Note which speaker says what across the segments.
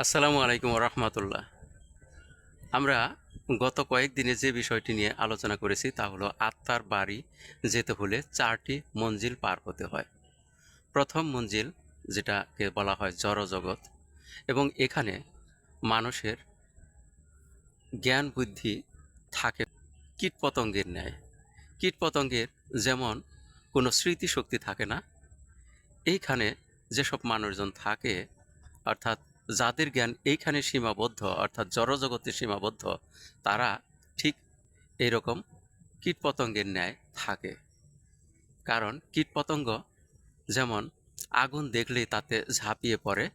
Speaker 1: আসসালামু আলাইকুম রহমতুল্লাহ। আমরা গত কয়েকদিনে যে বিষয়টি নিয়ে আলোচনা করেছি তা হলো আত্মার বাড়ি যেতে হলে চারটি মঞ্জিল পার হতে হয়। প্রথম মঞ্জিল, যেটাকে বলা হয় জড়জগৎ, এবং এখানে মানুষের জ্ঞান বুদ্ধি থাকে কীটপতঙ্গের ন্যায়। কীটপতঙ্গের যেমন কোনো স্মৃতিশক্তি থাকে না, এইখানে যেসব মানুষজন থাকে, অর্থাৎ যাদের জ্ঞান এইখানে সীমাবদ্ধ, অর্থাৎ জড়জগতে সীমাবদ্ধ, তারা ঠিক এইরকম কীটপতঙ্গের ন্যায় থাকে। কারণ কীটপতঙ্গ যেমন আগুন দেখলেই তাতে ঝাঁপিয়ে পড়ে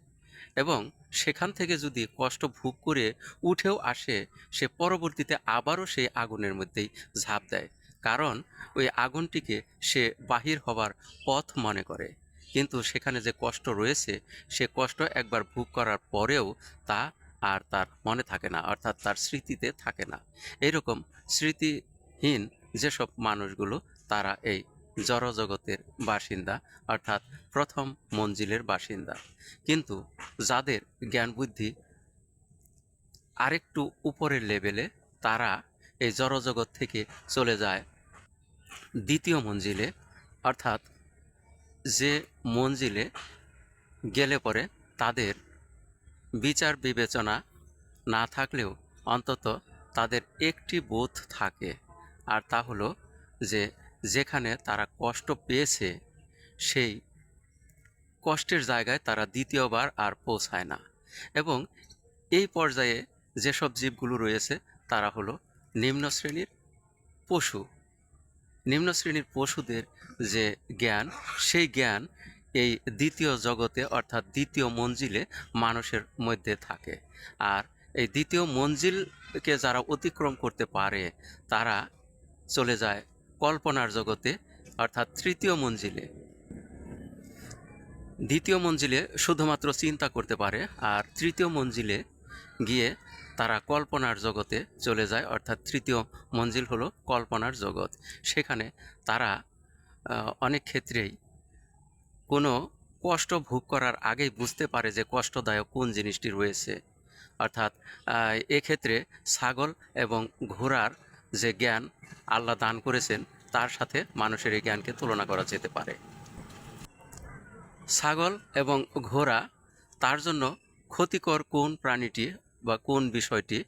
Speaker 1: এবং সেখান থেকে যদি কষ্ট ভোগ করে উঠেও আসে, সে পরবর্তীতে আবারও সেই আগুনের মধ্যেই ঝাঁপ দেয়। কারণ ওই আগুনটিকে সে বাহির হবার পথ মনে করে। কিন্তু সেখানে যে কষ্ট রয়েছে, সে কষ্ট একবার ভোগ করার পরেও তা আর তার মনে থাকে না, অর্থাৎ তার স্মৃতিতে থাকে না। এইরকম স্মৃতিহীন যেসব মানুষগুলো, তারা এই জড়জগতের বাসিন্দা, অর্থাৎ প্রথম মঞ্জিলের বাসিন্দা। কিন্তু যাদের জ্ঞান বুদ্ধি আরেকটু উপরের লেভেলে, তারা এই জড়জগৎ থেকে চলে যায় দ্বিতীয় মঞ্জিলে, অর্থাৎ যে মঞ্জিলে গেলে পরে তাদের বিচার বিবেচনা না থাকলেও অন্তত তাদের একটি বোধ থাকে। আর তা হলো যে যেখানে তারা কষ্ট পেয়েছে, সেই কষ্টের জায়গায় তারা দ্বিতীয়বার আর পৌঁছায় না। এবং এই পর্যায়ে যেসব জীবগুলো রয়েছে, তারা হলো নিম্ন শ্রেণির পশু। নিম্ন শ্রেণির পশুদের যে জ্ঞান, সেই জ্ঞান এই দ্বিতীয় জগতে অর্থাৎ দ্বিতীয় মঞ্জিলে মানুষের মধ্যে থাকে। আর এই দ্বিতীয় মঞ্জিলকে যারা অতিক্রম করতে পারে, তারা চলে যায় কল্পনার জগতে, অর্থাৎ তৃতীয় মঞ্জিলে। দ্বিতীয় মঞ্জিলে শুধুমাত্র চিন্তা করতে পারে, আর তৃতীয় মঞ্জিলে গিয়ে তারা কল্পনার জগতে চলে যায়, অর্থাৎ তৃতীয় মঞ্জিল হলো কল্পনার জগৎ। সেখানে তারা অনেক ক্ষেত্রেই কোনো কষ্ট ভোগ করার আগেই বুঝতে পারে যে কষ্টদায়ক কোন জিনিসটি রয়েছে। অর্থাৎ এক্ষেত্রে ছাগল এবং ঘোড়ার যে জ্ঞান আল্লাহ দান করেছেন, তার সাথে মানুষের এই জ্ঞানকে তুলনা করা যেতে পারে। ছাগল এবং ঘোড়া, তার জন্য ক্ষতিকর কোন প্রাণীটি বা কোন বিষয়টি,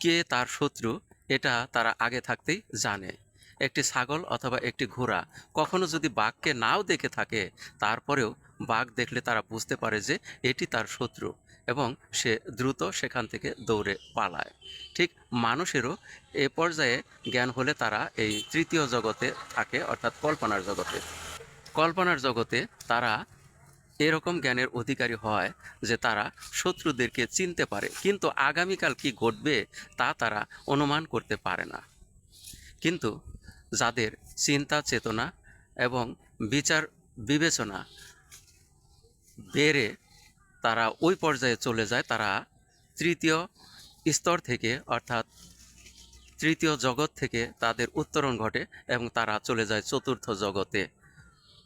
Speaker 1: কে তার শত্রু, এটা তারা আগে থাকতেই জানে। একটি ছাগল অথবা একটি ঘোড়া কখনো যদি বাঘকে নাও দেখে থাকে, তারপরেও বাঘ দেখলে তারা বুঝতে পারে যে এটি তার শত্রু এবং সে দ্রুত সেখান থেকে দৌড়ে পালায়। ঠিক মানুষেরও এ পর্যায়ে জ্ঞান হলে তারা এই তৃতীয় জগতে থাকে, অর্থাৎ কল্পনার জগতে। কল্পনার জগতে তারা এরকম জ্ঞানের অধিকারী হয় যে তারা শত্রুদেরকে চিনতে পারে, কিন্তু আগামীকাল কি ঘটবে তা তারা অনুমান করতে পারে না। কিন্তু যাদের চিন্তা, চেতনা এবং বিচার, বিবেচনা বেড়ে তারা ওই পর্যায়ে চলে যায়, তারা তৃতীয় স্তর থেকে অর্থাৎ তৃতীয় জগৎ থেকে তাদের উত্তরণ ঘটে এবং তারা চলে যায় চতুর্থ জগতে,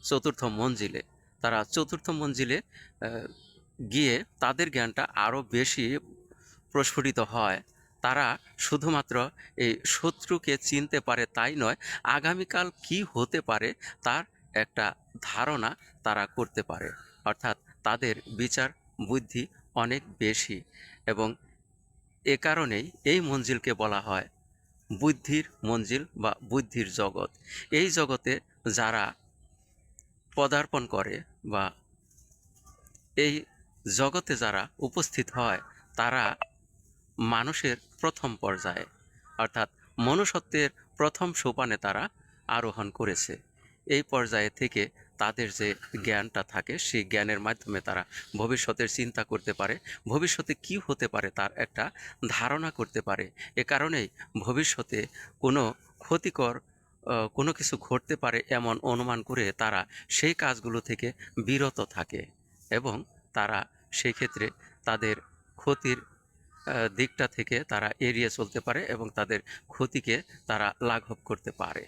Speaker 1: চতুর্থ মঞ্জিলে। তারা চতুর্থ মঞ্জিলে গিয়ে তাদের জ্ঞানটা আরও বেশি প্রস্ফুটিত হয়। তারা শুধুমাত্র এই শত্রুকে চিনতে পারে তাই নয়, আগামীকাল কি হতে পারে তার একটা ধারণা তারা করতে পারে। অর্থাৎ তাদের বিচার বুদ্ধি অনেক বেশি এবং এ কারণেই এই মঞ্জিলকে বলা হয় বুদ্ধির মঞ্জিল বা বুদ্ধির জগৎ। এই জগতে যারা পদার্পণ করে বা এই জগতে যারা উপস্থিত হয়, তারা মানুষের প্রথম পর্যায়ে, অর্থাৎ মনুষ্যত্বের প্রথম সোপানে তারা আরোহণ করেছে। এই পর্যায়ে থেকে তাদের যে জ্ঞানটা থাকে, সেই জ্ঞানের মাধ্যমে তারা ভবিষ্যতের চিন্তা করতে পারে, ভবিষ্যতে কি হতে পারে তার একটা ধারণা করতে পারে। এ কারণেই ভবিষ্যতে কোনো ক্ষতিকর কোনো কিছু ঘটতে পারে এমন অনুমান করে তারা সেই কাজগুলো থেকে বিরত থাকে এবং তারা সেই ক্ষেত্রে তাদের ক্ষতির দিকটা থেকে তারা এড়িয়ে চলতে পারে এবং তাদের ক্ষতিকে তারা লাঘব করতে পারে।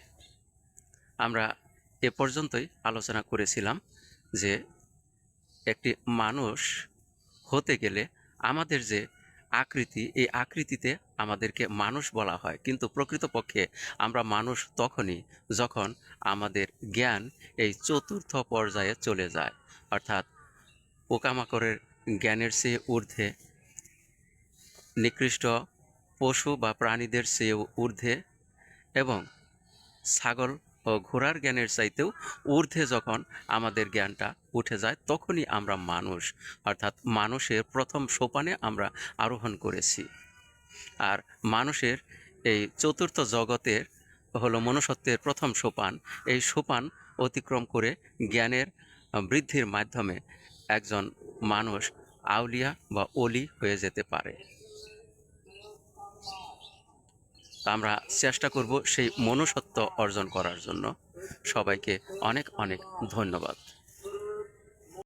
Speaker 1: আমরা এ পর্যন্তই আলোচনা করেছিলাম যে একটি মানুষ হতে গেলে আমাদের যে আকৃতি, এই আকৃতিতে আমাদেরকে মানুষ বলা হয়। কিন্তু প্রকৃতপক্ষে আমরা মানুষ তখনই যখন আমাদের জ্ঞান এই চতুর্থ পর্যায়ে চলে যায়। অর্থাৎ পোকামাকড়ের জ্ঞানের চেয়ে ঊর্ধ্বে, নিকৃষ্ট পশু বা প্রাণীদের চেয়েও ঊর্ধ্বে এবং ছাগল ঘোড়ার জ্ঞানের চাইতেও ঊর্ধ্বে যখন আমাদের জ্ঞানটা উঠে যায়, তখনই আমরা মানুষ। অর্থাৎ মানুষের প্রথম সোপানে আমরা আরোহণ করেছি। আর মানুষের এই চতুর্থ জগতের হলো মনুষ্যত্বের প্রথম সোপান। এই সোপান অতিক্রম করে জ্ঞানের বৃদ্ধির মাধ্যমে একজন মানুষ আউলিয়া বা অলি হয়ে যেতে পারে তা আমরা চেষ্টা করব সেই মনুষ্যত্ব অর্জন করার জন্য। সবাইকে অনেক অনেক ধন্যবাদ।